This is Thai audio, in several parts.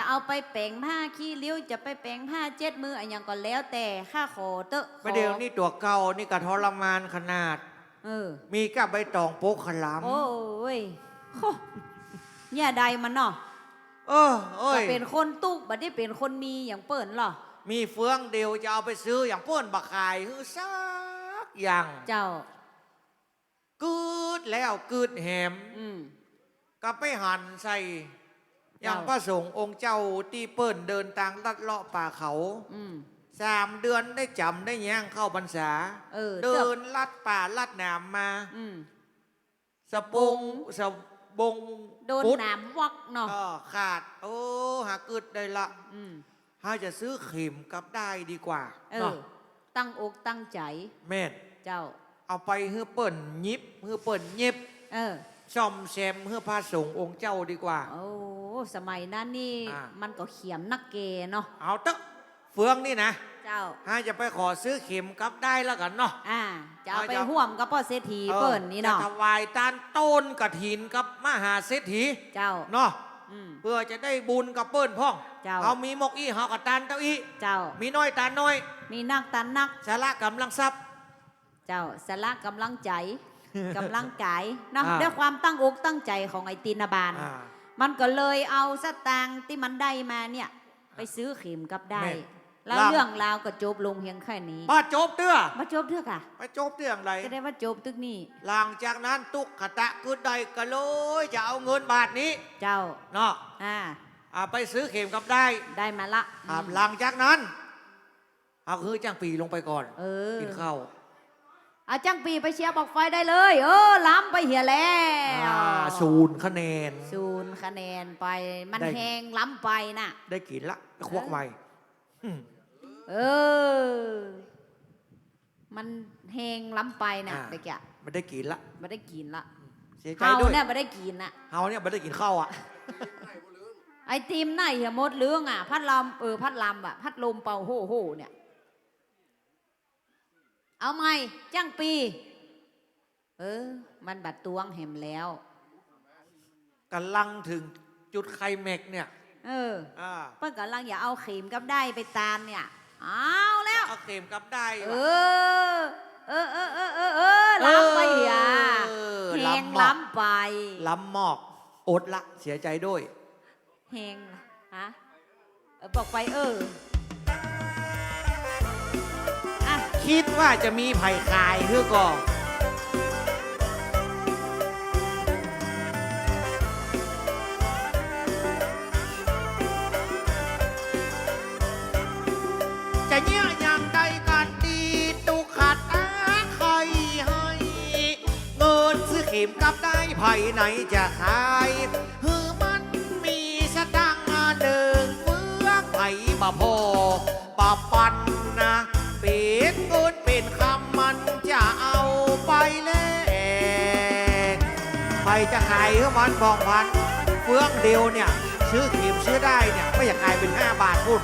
จะเอาไปแปลงผ้าขี้ริ้วจะไปแปลงผ้าเจ็ดมืออะไรอย่างก็แล้วแต่ข้าขอเตอะขอประเดี๋ยวนี่ตัวเก่านี่ก็ทรมานขนาด เออ มีกับใบตองโป๊กขลามโอ้ยโหเนี่ยใดมันเนาะเออเอ้ก็ยเป็นคนตุกบัดได้เป็นคนมีอย่างเปิ่นเหรอมีเฟืองเดียวจะเอาไปซื้ออย่างเป้นบักขายฮือซักอย่างเจ้า กืดแล้วกืดแหม อืม ก็ไปหั่นใส่ อย่างเจ้าพระสงฆ์องค์เจ้าที่เปิ้นเดินทางลัดเลาะป่าเขาอืม สามเดือนได้จำได้แย่งเข้าพรรษาเออเดินลัดป่าลัดหนามมา อืม สะปงสะบงโดนพุทธหนามวักเนาะก็ขาด โอ้หากึดได้ละอืม ถ้าจะซื้อเข็มกลับได้ดีกว่าเอเนาะอตั้งอกตั้งใจ แม่นเจ้า เอาไปเฮือเปิ่นยิบเฮือเปิ่นเย็บเออ ซ่อมแซมเฮือพระสงฆ์องค์เจ้าดีกว่า โอ้ สมัยนั้นนี่อ่ามันก็เขียมนักเกเนาะเอาเตอะเฟืองนี่นะเจ้าถ้าจะไปขอซื้อเข็มกลับได้แล้วกันเนาะ อ่าจะเอาเอาไปจะ ห่วมกับพ่อเศรษฐีเปิ่นนี่เนาะจะถวายตานต้นกระถินกับมหาเศรษฐีเจ้าเนาะอืม เพื่อจะได้บุญกับเปิ้นพ่องเจ้า เขามีหมกอี้เขากับตานเต้าอี้เจ้า มีน้อยตานน้อยมีนักตันนัก สาระกำลังทรัพย์ เจ้าสละกำลังใจ กำลังกายเนาะอ่า ด้วยความตั้งอกตั้งใจของไอตินาบาล อ่า มันก็เลยเอาสตางค์ที่มันได้มาเนี่ยไปซื้อเข็มกับได้แม่แล้วล่ะเรื่องราวก็จบลงเพียงแค่นี้มาจบเตื้อมาจบเถอะค่ะมาจบเตื้ออะไรก็ได้ว่าจบตึกนี่หลังจากนั้นตุกขตะกุดใดก็เลยจะเอาเงินบาทนี้ เจ้าเนาะอ่าอ่าไปซื้อเข็มกับได้ ได้มาละอ่าอืมหลังจากนั้น เอาคือจ้างปีลงไปก่อนเออกินข้าว อาจังปีไปเชียร์บอกไฟได้เลย เออล้ำไปเหียแล้วอ่าศูนย์คะแนน ศูนย์คะแนนไป มันได้ แหงล้ำไปน่ะ ได้กินละควักใหม่อืมเออ มันแหงล้ำไปน่ะอ่าเด็กอะไม่ได้กินละไม่ได้กินละเสียใจเฮาด้วยเนี่ยไม่ได้กินน่ะ เฮาเนี่ยไม่ได้กินข้าวอะ ไอติมไหนเหียมดเรื่องอะ พัดลมเออพัดลมอะ พัดลมเป่าโหโหเนี่ย เอาไหมจังปี เออ มันบัดตวงแหมแล้ว กำลังถึงจุดไคลแม็กซ์เนี่ย เออ อ่าเปิ้นกำลังอย่าเอาเข็มกับได้ไปตานเนี่ย เอาแล้ว เอาเข็มกลับได้เอว่ะอ เออเออเออเออเออล้ำไปอะเออแหงล้ำมากล้ำไปล้ำมอกอดละเสียใจด้วย แหงฮะเออบอกไปเออ คิดว่าจะมีไผ่คายเพื่อก่อจะเนี้ยอย่างใดกันดีตุขัดอาใครให้เงินซื้อเข็มกลับได้ไผ่ไหนจะขายฮือมันมีสตังค์มาเดิงเมืองไผ่บ่พอ จะขายให้มันบอกพันเฟืองเดียวเนี่ย ซื้อเข็มซื้อได้เนี่ย ไม่อยากขายเป็น 5 บาทพูด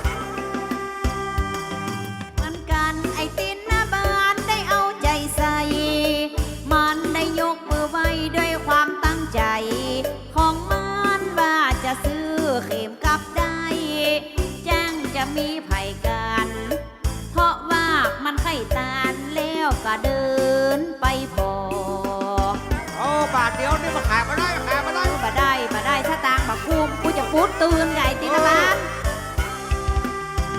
มือนกันไอตินหน้าบ้านได้เอาใจใส่ มันได้ยกมือไหว้ด้วยความตั้งใจ ของมันว่าจะซื้อเข็มกลับได้แจ้งจะมีไผ่กัน กูจะพูดตื่นไงตินหน้าบ้าน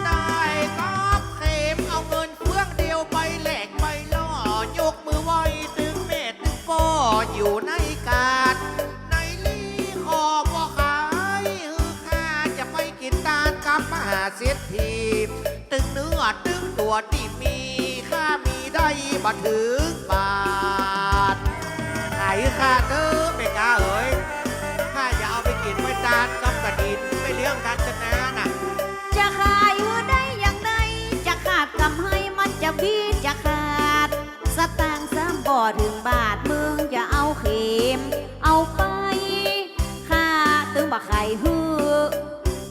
ได้ครับเข็มเอาเงินเฟื่องเดียวไปแหลกไปล่อยกมือไหวตึงเม็ดตึงป้ออยู่ในกาด ในลีขอบ่ขายฮือข้าจะไปกินตาลกับมหาเศรษฐีตึงเนื้อตึงตัวที่มีข้ามีได้บันถึงบาทขายข้าเด้อไม่กล้าเอ๋ย ตาลกับกระดินไม่เลี้ยงกันชนะน่ะ จะขายเมื่อได้อย่างใดจะขาดกำให้มันจะบีจะขาด สตางค์สามบ่อถึงบาทมึงจะเอาเข็ม เอาไปค่าตึงบักไข่ฮือ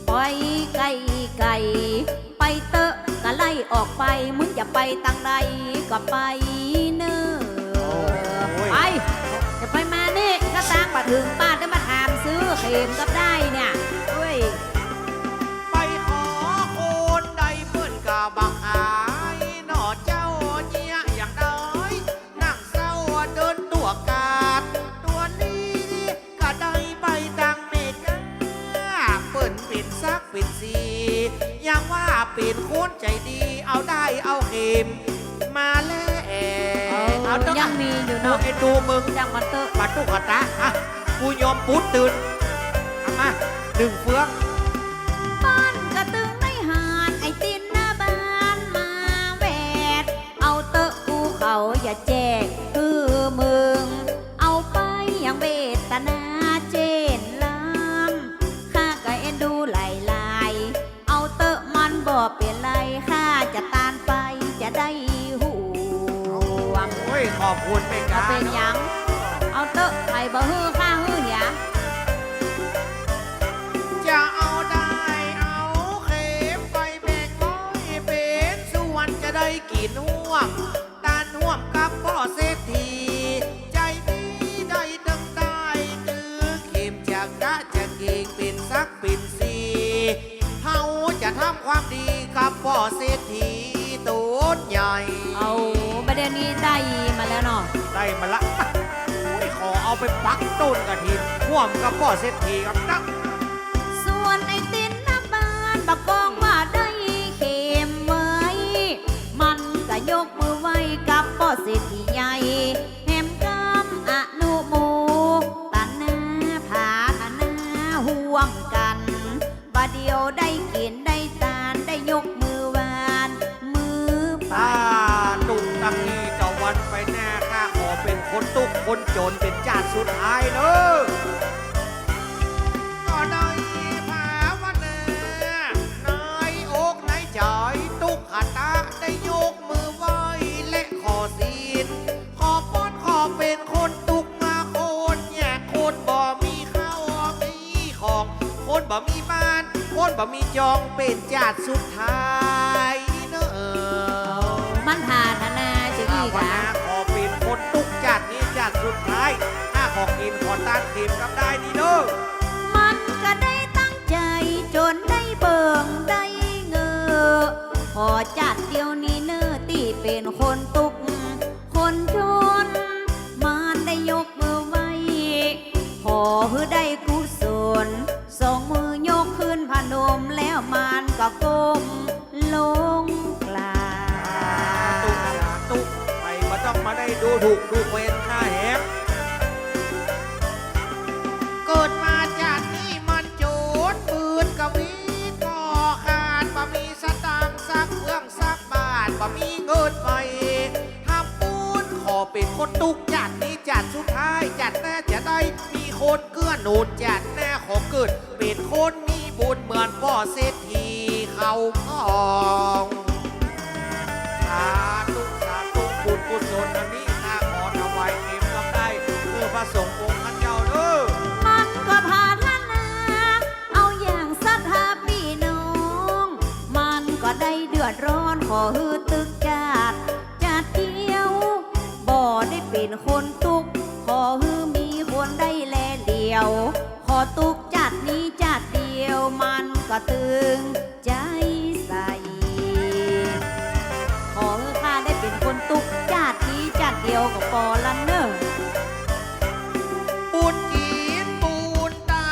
ปล่อยไก่ไก่ ไปเตอะก็ไล่ออกไป มึงจะไปตังใดก็ไปเนอโอ้ย ไปจะไป ถึงบ้านแล้มาถามซื้อเข็มก็ได้เนี่ยเฮ้ยไปขอโคนใดเพื่อนกับบังอายหนอเจ้าเนี่ยอย่างน้นั่งเศร้าเดินตัวกาด ตัวนี้ก็ได้ไปตังเมกาเปิดปิดซักปิดสียังว่าปิดโคนใจดีเอาได้เอาเข็มมาแล้ว เออยังมีอยู่เนาะ เอ็ดูมึง จังหวัเตอร์ ปัดตุ๊กตาอะ กูยอมปุ๊ดตื่นเอามาหนึ่งเฟืองบ้านกระตึงในหานไอตินหน้าบ้านมาแวด เอาเตอะกูเขาอย่าแจกคือมึง เอาไปยังเวทนาเจนลำข้าก็เอ็นดูไหลลายๆเอาเตอะมันบ่เปลี่ยนไรข้าจะตานไปจะได้ห่วง โอ้ยขอบคุณเป็นก็การเป็นหยัง เอาเตอะไปบ่ฮือข้าฮื ไปปักต้นกระถินห่วมกับพ่อเศรษฐีครับนะส่วนไอ้ตินน้ำบานบักกองว่าได้เข็มไว้มันก็ยกมือไหว้กับพ่อเศรษฐีใหญ่ วันไปแน่ข้าขอเป็นคนตุกคนจนเป็นจาติสุดท้ายเนอะก็ได้ภาวนาในอกในใจตุกขตาได้ยกมือไหว้และขอศีลขอป้อนขอเป็นคนตุกมาโคนแย่คนบ่มีข้าวมีของ คนบ่มีบ้าน คนบ่มีจองเป็นจาติสุดท้ายเนอะ มันพาธน อีกวอะนาขอปีนคนตุกจัดนี้จัดสุดท้ายถ้าขอกินขอตานทีมกับได้นี่เด้อมันก็ได้ตั้งใจจนได้เบิ่งได้เงอพอจัดเดียวนี้เนอตีเป็นคนตุก นเกื้อหนุนจัดแน่ขอเกิดเป็นคนมีบุญเหมือนพ่อเศรษฐีเขาพองสาธุสาธุบุญกุศลอันนี้ข้าขอถวายเข็มกับได้เพื่อพระสงฆ์องค์ข้าเจ้าเด้อมันก็พาธนาเอาอย่างศรัทธาพี่น้อง มันก็ได้เดือดร้อนขอฮือตึกจัดจัดเดียวบ่ได้เป็นคน ก็ตึงใจใสขอฮือข้าได้เป็นคนตุกจัดนี้จัดเดียวกับปอลันเนอร์บุญจีนบุญตา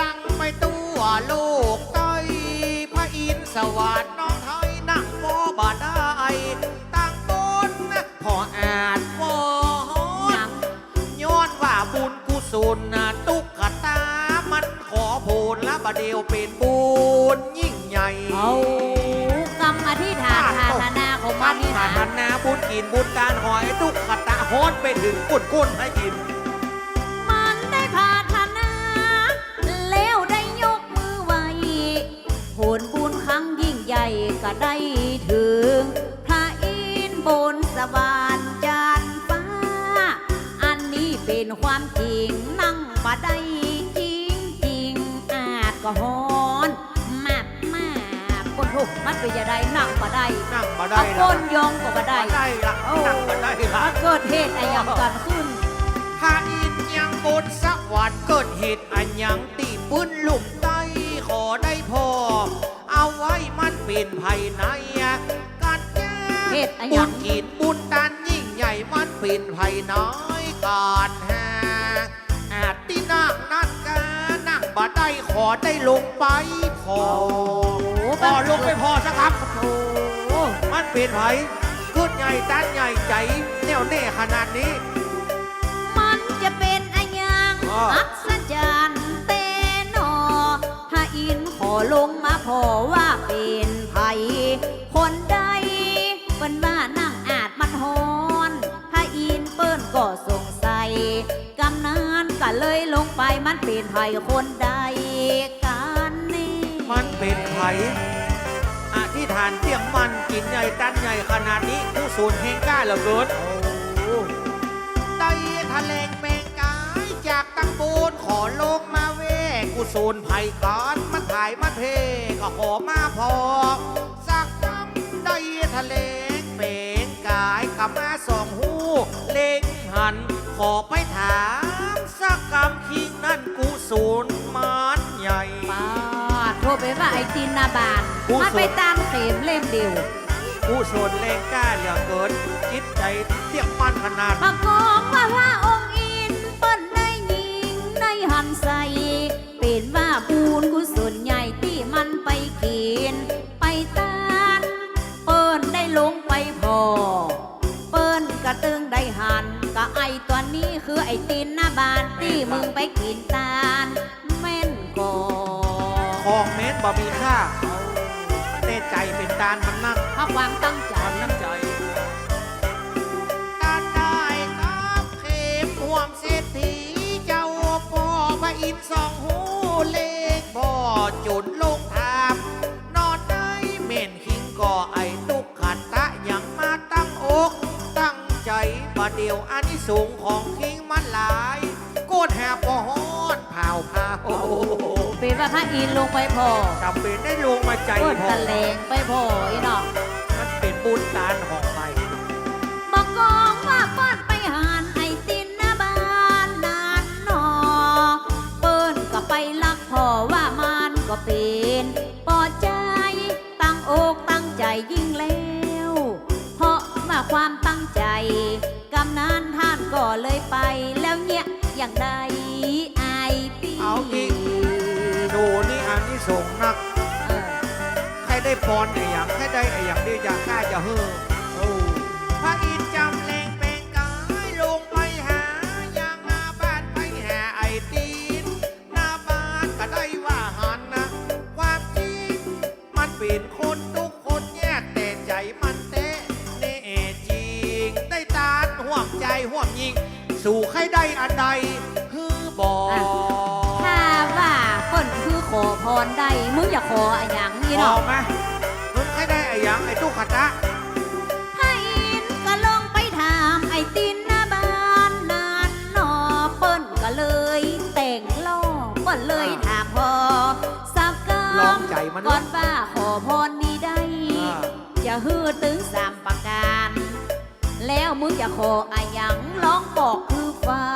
ดังไปตัวโลกใต้พระอินทร์สวัสดิ์น้องไทยนั่งบ่บาได้ตั้งบนพออาจวอหยังย้อนว่าบุญกุศลตุ ลและบาเดียวเป็นบุญยิ่งใหญ่เอากรรมอธิษฐานทาธนาของมัมันนนี่ผ่านะนนาบุญกินบุญการหอยตุกขตาฮอนไปถึงกุดก้นให้กิน มันได้พาธนาแล้วได้ยกมือไหวผลบุญครั้งยิ่งใหญ่ก็ได้ถึง พระอินทร์บนสวรรค์จานฟ้า อันนี้เป็นความจริงนั่ เป็นจะได้นั่งมาได้นั่งมาได้เอาละก้นยองก็มาได้ได้ได้ละโอ้นั่งมาได้ละถ้าเกิดเหตุอะไรอย่างกันขึ้นพระอินทร์ยังบนสวรรค์เกิดเหตุอันยังตีปืนหลุมใต้ขอได้พอ เอาไว้มันเป็นภายในการแก้เหตุอันบุยัญงกินบุญตานยิ่งใหญ่มันเป็นภายในการหาอาจที่นั่งนั่นกานั่งบ่ได้ขอได้ลงไปพ คอโอ้พอลงไปพอสักครับโอ้มันเป็นไผขึ้นใหญ่ตันใหญ่ใจ แน่วแน่ขนาดนี้ มันจะเป็นอะยังอ้ออัอัศจรรย์เตนอถ้าอินขอลงมาพอว่าเป็นไผคนใดเปิ้นว่านั่งอาจมันฮอนถ้าอินเปิ้นก็สงสัยกำนานก็เลยลงไปมันเป็นไผคนใดกันนี่ มันเป็นไผอธิษฐานเตียงมันกินใหญ่ตันใหญ่ขนาดนี้ผู้สูญเฮงกล้าเหลือเกินไตทะเลงเมงกายจากตังบูนขอลงมาเวกุสูนไผ่ก่อนมันถ่ายมันเพก็ขอมาพอสักคำไตทะเลงเมงกายกับมาสองหูเล็งหัน ขอไปถามสักคำคิงนั่นกุสูนมันใหญ่ ป้าดโทรไปว่าไอ้ตินนาบานผู้มันไปสุด ตามเข็มเล่มเดียวผู้สนเลงกล้าเหลือเกินจิตใจเที่ยงมันขนาดมากองว่าพระองค์อินเปิ้นได้ยิงในหันใสเป็นว่าบูนกุศลใหญ่ที่มันไปกิน ไปตานเปิ้นได้ลงไปพอ เปิ้นกระตึงได้หันกะไอตัวนี้คือไอตินหน้าบานที่มึงไปกินตาลแม่นก่อข องเม้นบ่มีค่าแต่ใจเป็นตานมันนักเพราะความตั้งใจความน้ำใจตานได้ครับเข็มห่วมเศรษฐีเจ้าพ่อพระอินทร์สองหูเลงบ่อจุนลงทามนอนได้เม่นคิงก่อไอตุกขัดตะยังมาตั้งอก ตั้งใจประเดียวอันนี้สูงส์ของคิงมันหลาย โกดแหบพอฮอนเผาเผาเป็นว่าพระอินทร์ลงไปพอจำเป็นได้ลงมาใจก้นพอตะเลงไปพออีเนาะมันเป็นบุญตานของไปบอกกองว่าปิ้นไปหานไอตินน้าบ้านนานหนอ เปิ้นก็ไปลักพ่อว่ามันก็เป็นปอใจ ตั้งอกตั้งใจยิ่งแล้ว เพราะว่าความตั้งใจกำนันท่านก็เลยไปแล้วเนี่ยอย่างใดไอปีเอาอีก ดูนี่อันนี้ส่งนักใครได้พรไอ้อย่างใครได้ไออย่างนี้อยากกล้าจะเฮ้อพระอินทร์จำแรงเป็นกายลงไปหาอย่างหน้าบ้านไปแหาไอตีนหน้าบ้านก็ได้ว่าหันนะความจริงมันเป็นคนทุกคนแยกแต่ใจมันเตะเน่จริงได้ตานห่วงใจห่วงยิง สู่ใครได้อันใด อขอพรได้ มึงอย่าขออะอย่างนี้บอเนาะกไหมมึงใครได้ไอ้หยังไอ้ตุ๊กตาให้อินก็ลงไปถามไอ้ตินหน้าบ้านนานหนอเปิ้นก็เลย แต่งล่อเปิ้นเลยถามพอสักกลองใจมันก่อนว่าขอพรนี้ได้ อ่าจะฮือถึงสามประการ แล้วมึงจะขออะหยังลองบอกคือฟังสักหน่อย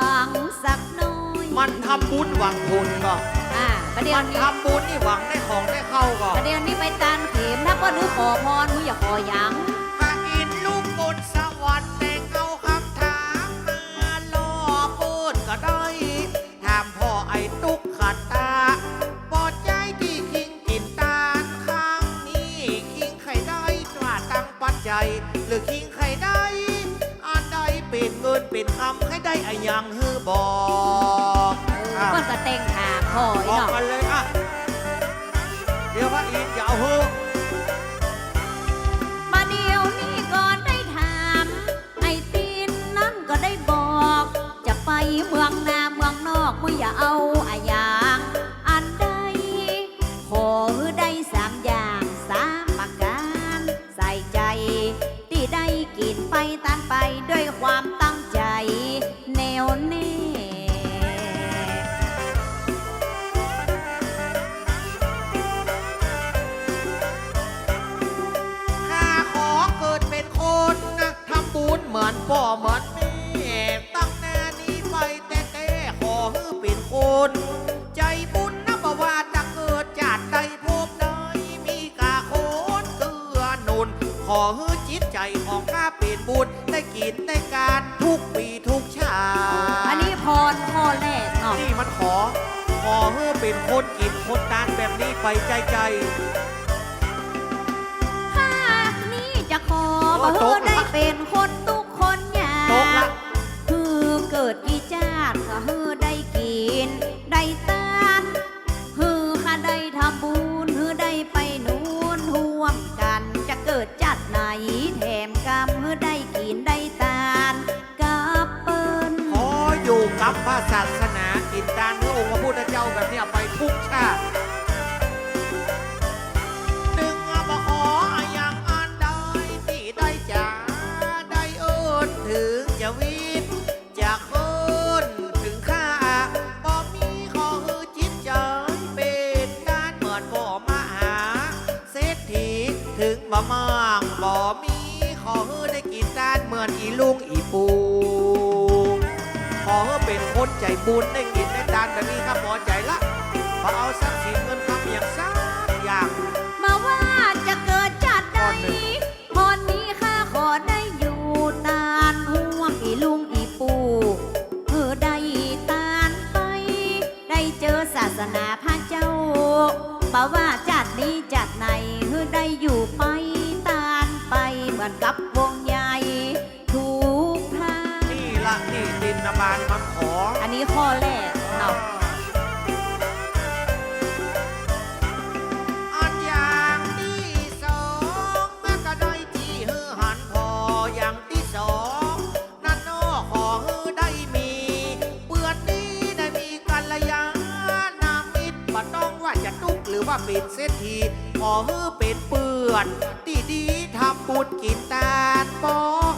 มันทำบุญหวังผลก็ อ่าประเดี๋ยมัวนนี้ทำบุญนี่หวังได้ของได้เข้าก็ประเดี๋ยวนี้ไปตานเข็มถ้าเปิ้นหรือขอพรมึงอย่าขอหยังพระอินทร์ลูกบนสวรรค์แต่งเอาคำถามมาล่อพูดก็ได้ถามพ่อไอ้ตุ๊กขัดตาปอดใจที่คิงกินตาลข้างนี้คิงใครได้ตราตั้งปัจจัย หรือคิงใครได้อันใดเป็นเงินเป็นคำใครได้อะยังฮือบอก อะเปิ้นก็แต่งถามพ่ออีบอกเนาะกันเลยอะ เดี๋ยวพระอินทร์อย่าเอาเฮอมาเดียวนี้ก่อนได้ถาม ไอ้ตีนนั่นก็ได้บอก จะไปเมืองนาเมืองนอกมึงอย่าเอาอะอย่ ญได้กินได้การทุกปีทุกชาติอันนี้พรข้อแรกเนาะนี่มันขอ ขอเฮอเป็นคนกินคนตานแบบนี้ไปใจใจภาคนี้จะขอโอ้บ่ตกละได้เป็นคนทุกคนอยาตกละ คือเกิดกี่จาดก็ฮือได้กิน ได้ตา ถึงบ่มางบ่มีขอฮือได้กินด้านเหมือนอีลุงอีปู ขอเป็นคนใจบุญได้กินได้ทานแบบนี้ครับหมอใจละพอเอาทรัพย์สินเงินคำอย่างสักอย่างมาว่าจะเกิดจัดใดพรนี้ข้าขอได้อยู่ตานห่วงอีลุงอีปูเออได้ตานไป ได้เจอศาสนาพระเจ้าบ่าว่าจัดนี้จัดไหน ออได้อยู่ไปตานไปเหมือนกับวงใหญ่ทุกทางนี่ละนี่ดินนบาลมันขออันนี้ข้อแรกเนาะอันอย่างที่สองแม่ก็ได้ที่ฮือหันพออย่างที่สองนั่นนอขอฮือได้มี เปื่อนนี้ได้มีกัลยาณมิตรบ่ต้องว่าจะตุกหรือว่าเป็นเศรษฐีขอฮือเป็น เปื่อนที่ดีทำบุญกินตาลบ่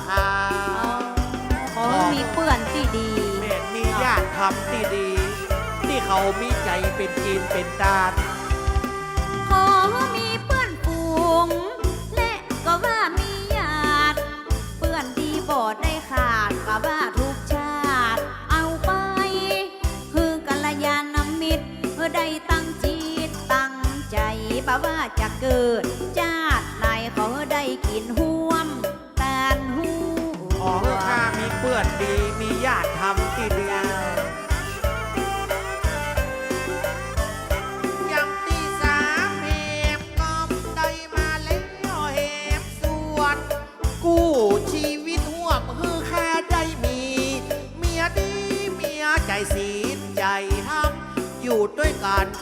ขาดขอมีเปื่อนที่ดีแม่นมีญาติทำที่ดีที่เขามีใจเป็นจีนเป็นตาล ขอมีเพื่อนฝูง และก็ว่ามีญาติ เพื่อนดีบอดได้ขาดก็ว่าทุกชาติ เอาไป คือกัลยาณมิตรเพื่อได้ตั้งจิตตั้งใจบ่าว่าจะเกิด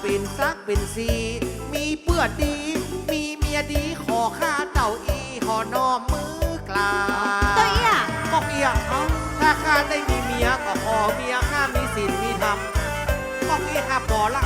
เป็นซักเป็นสี มีเปื้อนดี มีเมียดีขอข้าเต่าอีขอน้อมมือกลาตัวเอี้ยบอกเอียเอาถ้าข้าได้มีเมียก็ขอเมียข้ามีศีลมีธรรมบอกเอียข้าพอละ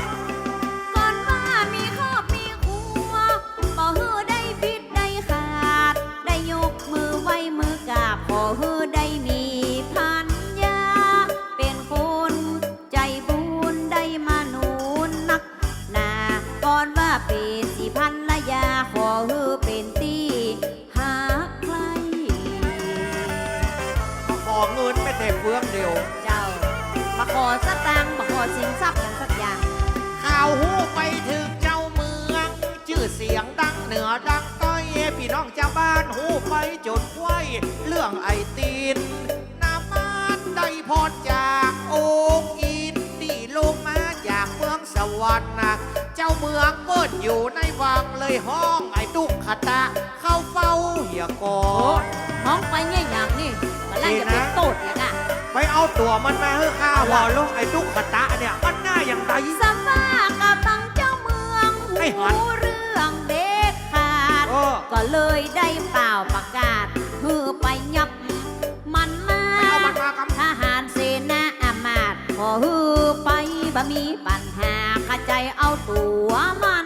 กอโอ้ดมองไปเนี่ยอย่างนี่กำลังจะเป็นโตดอย่างอะไปเอาตัวมันมาเฮ้ข้าวอลูกไอ้ตุกขตะเนี่ยมันหน้าอย่างไรสมากับตังเจ้าเมืองไอ้หันหูเรื่องเด็ดขาดเออก็เลยได้เปล่าประกาศฮือไปยับมันมาไปเอามันมาครับทหารเสนาอามาตย์ขอฮือไปบ่มีปัญหาข้าใจเอาตัวมัน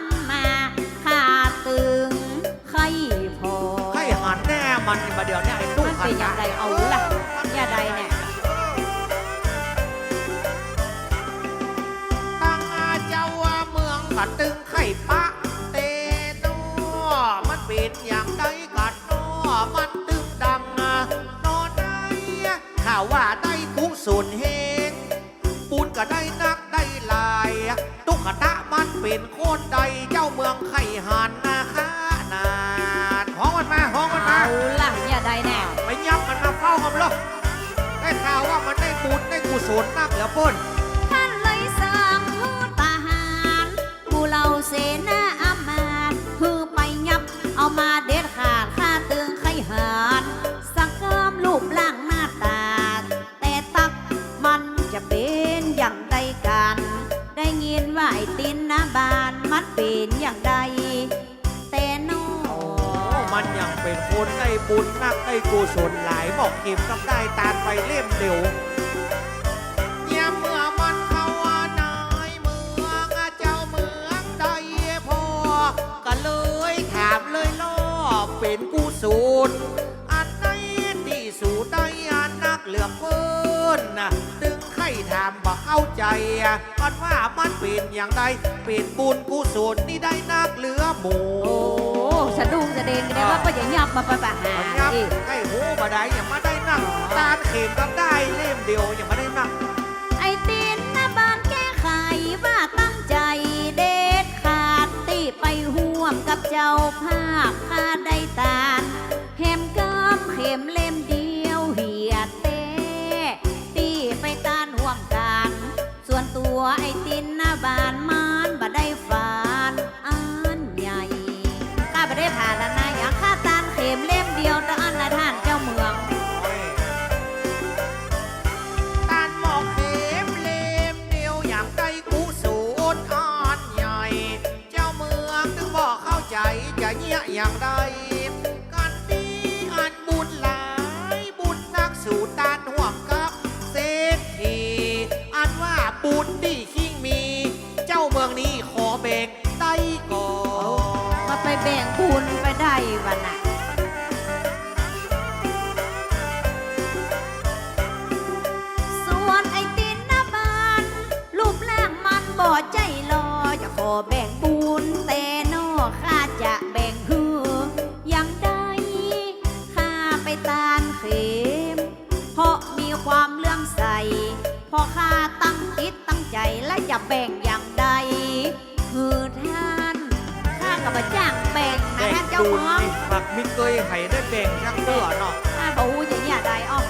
น่มันมาเดี๋ยวเนี่ยไอ้ตุกมันขเป็นอตะย่างไรเอาล่ะอย่าใดเนี่ย ตั้งอาเจ้าว่าเมืองกัดตึงไข่ปะเตโนมันเป็นอย่างใดกัดนอมันตึงดังนอนได้ข่าวว่าได้กุศลเฮงปูนก็ได้นักได้หลาย ตุกขตะมันเป็นโคนใดเจ้าเมืองไข่หันนา ได้ข่าวว่ามันได้บุญได้กุศลมากเหลือเกินท่านเลยสั่งทูตทหารผู้เหล่าเสนา บุญนักได้กุศลหลายบอกเข็มกับได้ตานไปเล่มเดียวเนี่ยเมื่อมันเข้าว่านายเมืองเจ้าเมืองใดพอ ก็เลยถามเลยล่อเป็นกุศลอันไหนที่สู่ได้อันนักเหลือเกินตึงใครถามบอกเข้าใจกันว่ามันเป็นอย่างใดเป็นบุญกุศลนี่ได้นักเหลือหมูะดุ้งสะเดงได้ว่าก็อย่ายับมาปะปะหามันยับอีกให้หูมาได้ยังมาได้นั่งตานเข็มกับได้เล่มเดียวยังมาได้นั่งไอ้ตินหน้าบานแก้ไขว่าตั้งใจเด็ดขาดตีไปห่วมกับเจ้าภาพข้าได้ตานเข็มกำเข็มเล่ม แบ่งบุญแต่นอข้าจะแบ่งคืออย่างใดข้าไปตานเข็มเพราะมีความเลื่อมใสเพอข้าตั้งคิดตั้งใจและจะแบ่งอย่างใดคือท่านข้ากับจ้างแบ่งนะท่านเจ้าเมืองมักมิเคยให้ได้แบ่งชักเตือเนาะข้าบอกว่าอย่างนี้ได้อ้อ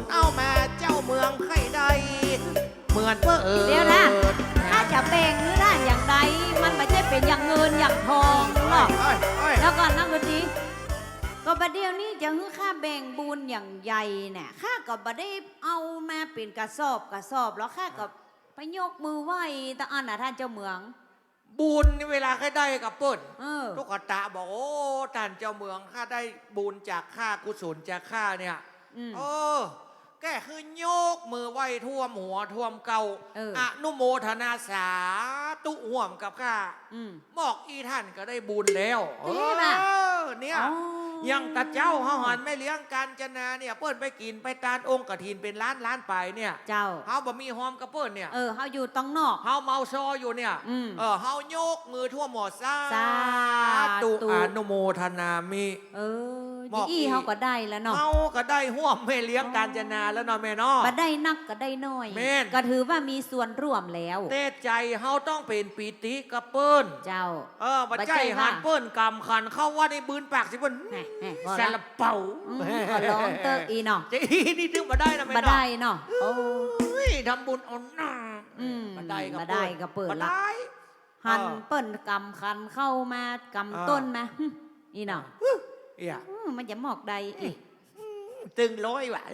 ญกุศลเอามาเจ้าเมืองให้ได้ เหมือนเพื่อเออเดี๋ยวนะข้าจะแบ่งหรือด้านอย่างใดมันไม่ใช่เป็นอย่างเงินอย่างทองหรอกเอ้ยเอ้ยแล้วก่อนนั่งดนตรีก็ประเดี๋ยวนี้จะให้ข้าแบ่งบุญอย่างใหญ่เนี่ยข้าก็บ่ได้เอามาเป็นกระสอบกระสอบแล้วข้าก็ไปยกมือไหว้ตะอันน่ะท่านเจ้าเมือง บุญนี่เวลาใครได้กับเปิ้ลเออทุกตาบอกโอ้ท่านเจ้าเมืองข้าได้บุญจากข้ากุศลจากข้าเนี่ย อืมเออ แกคือโยกมือไหวท่วมหัวท่วมเก่าเอออนุโมทนาสาตุห่วมกับข้าอืมบอกอีท่านก็ได้บุญแล้วจริงป่ะเออเนี่ยอ๋อยังตาเจ้าเฮาหันไม่เลี้ยงกันจนาเนี่ยเปิ้นไปกินไปตานองค์กฐินเป็นล้านล้านไปเนี่ยเจ้า เฮาบ่มีหอมกับเปิ้นเนี่ยเออเขาอยู่ต้องนอก เฮาเมาซออยู่เนี่ยอืมเออเฮาโยกมือทั่วหมดสาสาธุตุอนุโมทนามิ เออบ อกอีอีกเขาก็ได้แล้วเนาะเฮาก็ได้ห่วมแม่เลี้ยงการจนาแล้วเนาะแม่เนาะบ่ได้นักก็ได้น้อยแม่นก็ถือว่ามีส่วนร่วมแล้วเต้ใจเฮาต้องเป็นปีติกับเปิ้นเจ้า เออบัดบัดใจใจหันค่ะเปิ้นกำคันเข้าว่าในบืนปากสิเปิ้นแหม่แหม่บ่ซาละลาเป่าอืมก็ร้องเตออีเนาะจะอีนี่ถึงมาได้นะแม่บ่เนาะได้เนาะโอ้เฮ้ยทำบุญเอาหน้าอืมมาได้กับบ่ได้กับเปิ้นละบ่ได้หันเออเปิ้นกำคันเข้ามากำต้นมาหึอีเนาะ เอียอืมมันจะหมอกใดอีกตึงร้อยว่ะ